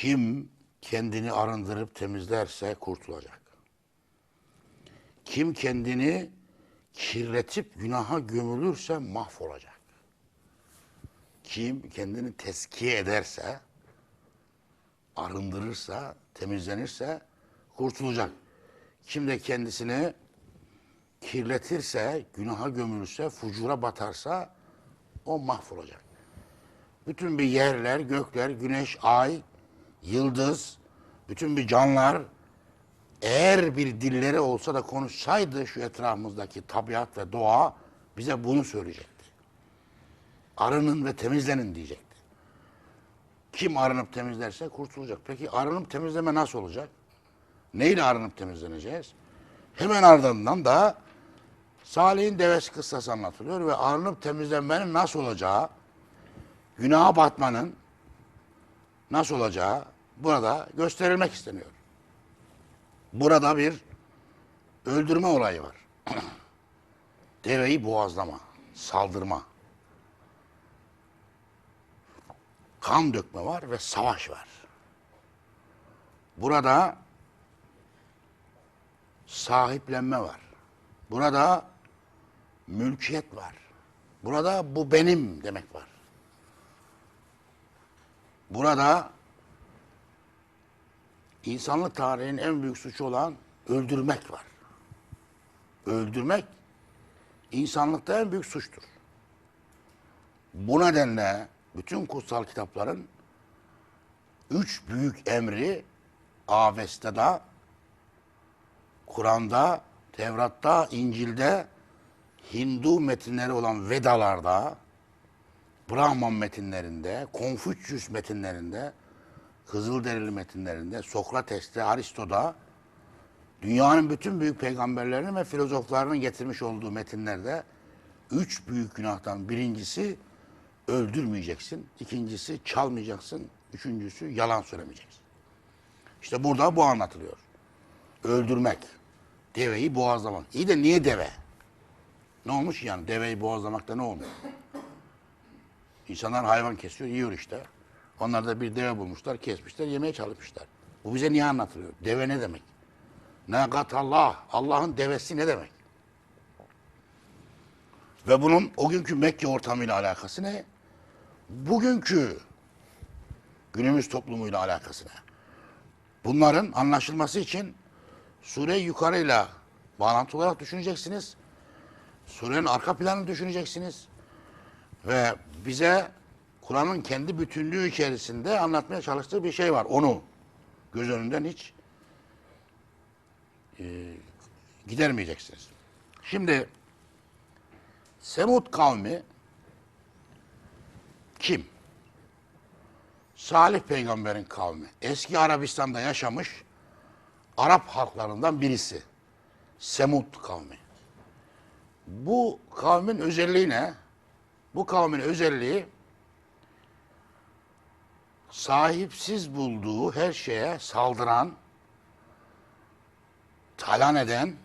Kim kendini arındırıp temizlerse kurtulacak. Kim kendini kirletip günaha gömülürse mahvolacak. Kim kendini teskiye ederse, arındırırsa, temizlenirse kurtulacak. Kim de kendisini kirletirse, günaha gömülürse, fucura batarsa o mahvolacak. Bütün bir yerler, gökler, güneş, ay, yıldız, bütün bir canlar eğer bir dilleri olsa da konuşsaydı şu etrafımızdaki tabiat ve doğa bize bunu söyleyecekti. Arının ve temizlenin diyecekti. Kim arınıp temizlerse kurtulacak. Peki arınıp temizleme nasıl olacak? Neyle arınıp temizleneceğiz? Hemen ardından da Salih'in devesi kıssası anlatılıyor ve arınıp temizlenmenin nasıl olacağı, günaha batmanın nasıl olacağı burada gösterilmek isteniyor. Burada bir öldürme olayı var. Deveyi boğazlama, saldırma. Kan dökme var ve savaş var. Burada sahiplenme var. Burada mülkiyet var. Burada bu benim demek var. Burada insanlık tarihinin en büyük suçu olan öldürmek var. Öldürmek insanlıkta en büyük suçtur. Bu nedenle bütün kutsal kitapların üç büyük emri Avesta'da, Kur'an'da, Tevrat'ta, İncil'de, Hindu metinleri olan Vedalarda, Brahman metinlerinde, Konfüçyüs metinlerinde, Kızılderili metinlerinde, Sokrates'te, Aristo'da, dünyanın bütün büyük peygamberlerinin ve filozoflarının getirmiş olduğu metinlerde üç büyük günahtan birincisi öldürmeyeceksin, ikincisi çalmayacaksın, üçüncüsü yalan söylemeyeceksin. İşte burada bu anlatılıyor. Öldürmek, deveyi boğazlamak. İyi de niye deve? Ne olmuş yani? Deveyi boğazlamakta ne olmuş? İnsanlar hayvan kesiyor, yiyor işte. Onlar da bir deve bulmuşlar, kesmişler, yemeye çalışmışlar. Bu bize niye anlatılıyor? Deve ne demek? Nakat Allah, Allah'ın devesi ne demek? Ve bunun o günkü Mekke ortamıyla alakası ne? Bugünkü günümüz toplumuyla alakası ne? Bunların anlaşılması için sureyi yukarıyla bağlantı olarak düşüneceksiniz. Surenin arka planını düşüneceksiniz. Ve bize Kur'an'ın kendi bütünlüğü içerisinde anlatmaya çalıştığı bir şey var. Onu göz önünden hiç e, gidermeyeceksiniz. Şimdi Semud kavmi kim? Salih peygamberin kavmi. Eski Arabistan'da yaşamış Arap halklarından birisi. Semud kavmi. Bu kavmin özelliği ne? Bu kavmin özelliği sahipsiz bulduğu her şeye saldıran, talan eden,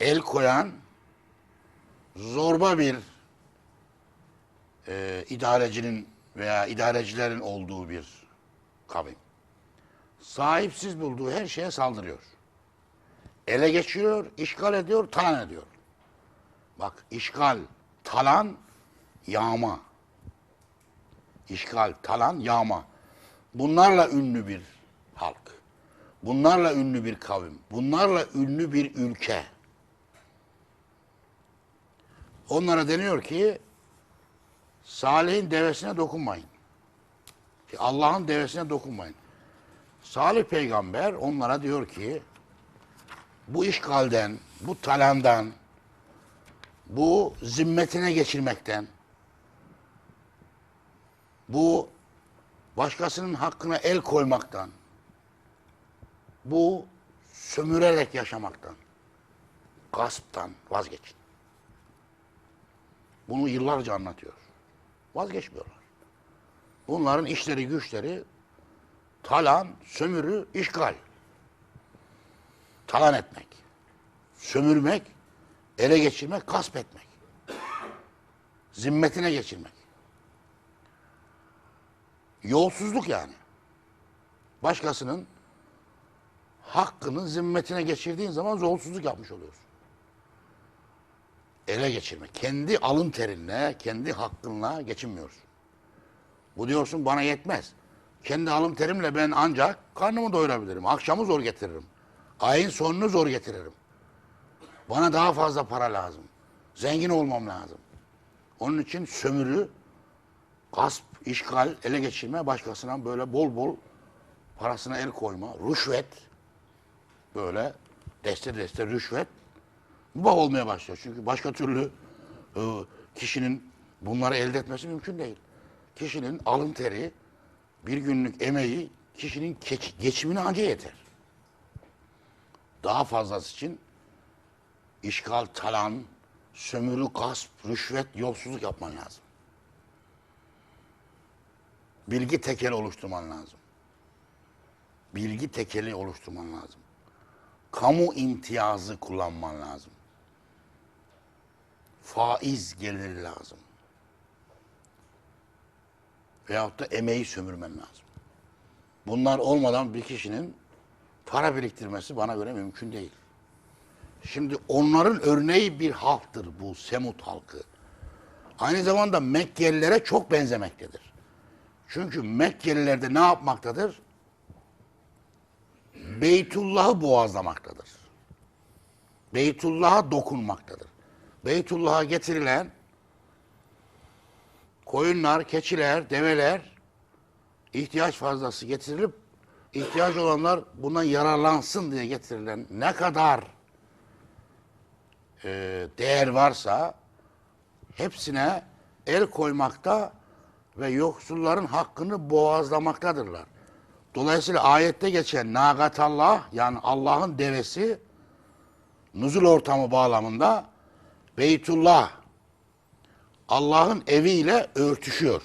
el koyan, zorba bir e, idarecinin veya idarecilerin olduğu bir kavim. Sahipsiz bulduğu her şeye saldırıyor. Ele geçiriyor, işgal ediyor, talan ediyor. Bak işgal, talan, yağma. İşgal, talan, yağma. Bunlarla ünlü bir halk. Bunlarla ünlü bir kavim. Bunlarla ünlü bir ülke. Onlara deniyor ki Salih'in devesine dokunmayın. Allah'ın devesine dokunmayın. Salih peygamber onlara diyor ki bu işgalden, bu talandan, bu zimmetine geçirmekten, bu başkasının hakkına el koymaktan, bu sömürerek yaşamaktan, gasptan vazgeçin. Bunu yıllarca anlatıyor. Vazgeçmiyorlar. Bunların işleri güçleri talan, sömürü, işgal. Talan etmek, sömürmek, ele geçirmek, gasp etmek. Zimmetine geçirmek. Yolsuzluk yani. Başkasının hakkını zimmetine geçirdiğin zaman yolsuzluk yapmış oluyorsun. Ele geçirme. Kendi alın terinle, kendi hakkınla geçinmiyorsun. Bu diyorsun bana yetmez. Kendi alın terimle ben ancak karnımı doyurabilirim. Akşamı zor getiririm. Ayın sonunu zor getiririm. Bana daha fazla para lazım. Zengin olmam lazım. Onun için sömürü, gasp, işgal, ele geçirme, başkasına böyle bol bol parasına el koyma, rüşvet, böyle deste deste rüşvet mübah olmaya başlıyor. Çünkü başka türlü e, kişinin bunları elde etmesi mümkün değil. Kişinin alın teri, bir günlük emeği kişinin geç, geçimine anca yeter. Daha fazlası için işgal, talan, sömürü, gasp, rüşvet, yolsuzluk yapman lazım. Bilgi tekeli oluşturman lazım. Bilgi tekeli oluşturman lazım. Kamu imtiyazı kullanman lazım. Faiz geliri lazım. Veyahut da emeği sömürmen lazım. Bunlar olmadan bir kişinin para biriktirmesi bana göre mümkün değil. Şimdi onların örneği bir halktır bu Semut halkı. Aynı zamanda Mekkelilere çok benzemektedir. Çünkü Mekkeliler de ne yapmaktadır? Beytullah'ı boğazlamaktadır. Beytullah'a dokunmaktadır. Beytullah'a getirilen koyunlar, keçiler, develer ihtiyaç fazlası getirilip ihtiyaç olanlar bundan yararlansın diye getirilen ne kadar e, değer varsa hepsine el koymakta ve yoksulların hakkını boğazlamaktadırlar. Dolayısıyla ayette geçen nagatallah yani Allah'ın devesi nuzul ortamı bağlamında Beytullah Allah'ın eviyle örtüşüyor.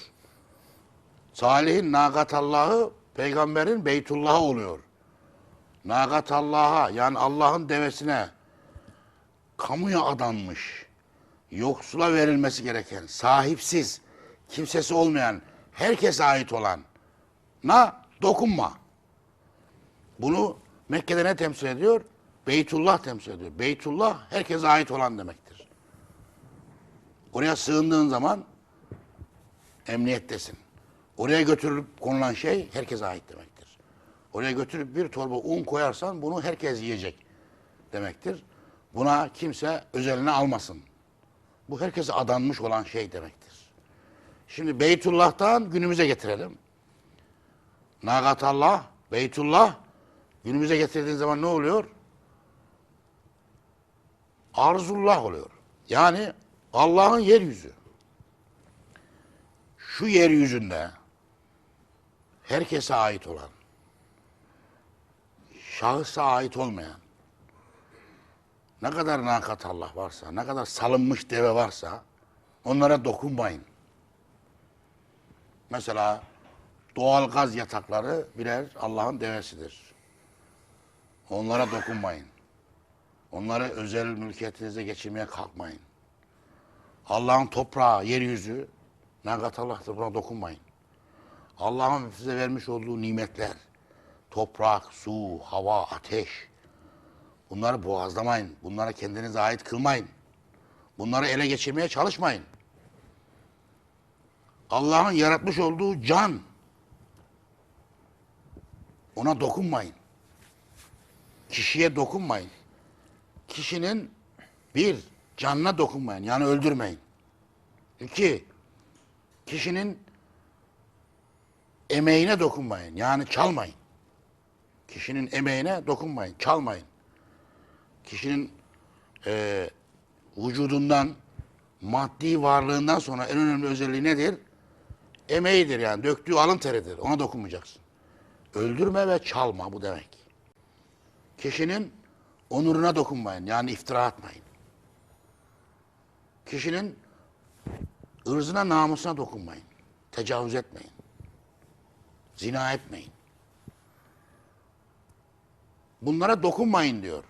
Salih'in nagatallahı peygamberin Beytullah'ı oluyor. Nagatallah'a yani Allah'ın devesine kamuya adanmış, yoksula verilmesi gereken, sahipsiz, kimsesi olmayan, herkese ait olan na dokunma. Bunu Mekke'de ne temsil ediyor? Beytullah temsil ediyor. Beytullah herkese ait olan demektir. Oraya sığındığın zaman emniyettesin. Oraya götürülüp konulan şey herkese ait demektir. Oraya götürüp bir torba un koyarsan bunu herkes yiyecek demektir. Buna kimse özeline almasın. Bu herkese adanmış olan şey demektir. Şimdi Beytullah'tan günümüze getirelim. Nagatallah, Beytullah günümüze getirdiğin zaman ne oluyor? Arzullah oluyor. Yani Allah'ın yeryüzü. Şu yeryüzünde herkese ait olan, şahısa ait olmayan, ne kadar nakat Allah varsa, ne kadar salınmış deve varsa onlara dokunmayın. Mesela doğal gaz yatakları birer Allah'ın devesidir. Onlara dokunmayın. Onları özel mülkiyetinize geçirmeye kalkmayın. Allah'ın toprağı, yeryüzü, nakat Allah'tır buna dokunmayın. Allah'ın size vermiş olduğu nimetler, toprak, su, hava, ateş, bunları boğazlamayın. Bunlara kendinize ait kılmayın. Bunları ele geçirmeye çalışmayın. Allah'ın yaratmış olduğu can, ona dokunmayın. Kişiye dokunmayın. Kişinin bir, canına dokunmayın. Yani öldürmeyin. İki, kişinin emeğine dokunmayın. Yani çalmayın. Kişinin emeğine dokunmayın, çalmayın. Kişinin eee, vücudundan, maddi varlığından sonra en önemli özelliği nedir? Emeğidir yani. Döktüğü alın teridir. Ona dokunmayacaksın. Öldürme ve çalma bu demek. Kişinin onuruna dokunmayın. Yani iftira atmayın. Kişinin ırzına, namusuna dokunmayın. Tecavüz etmeyin. Zina etmeyin. Bunlara dokunmayın diyor.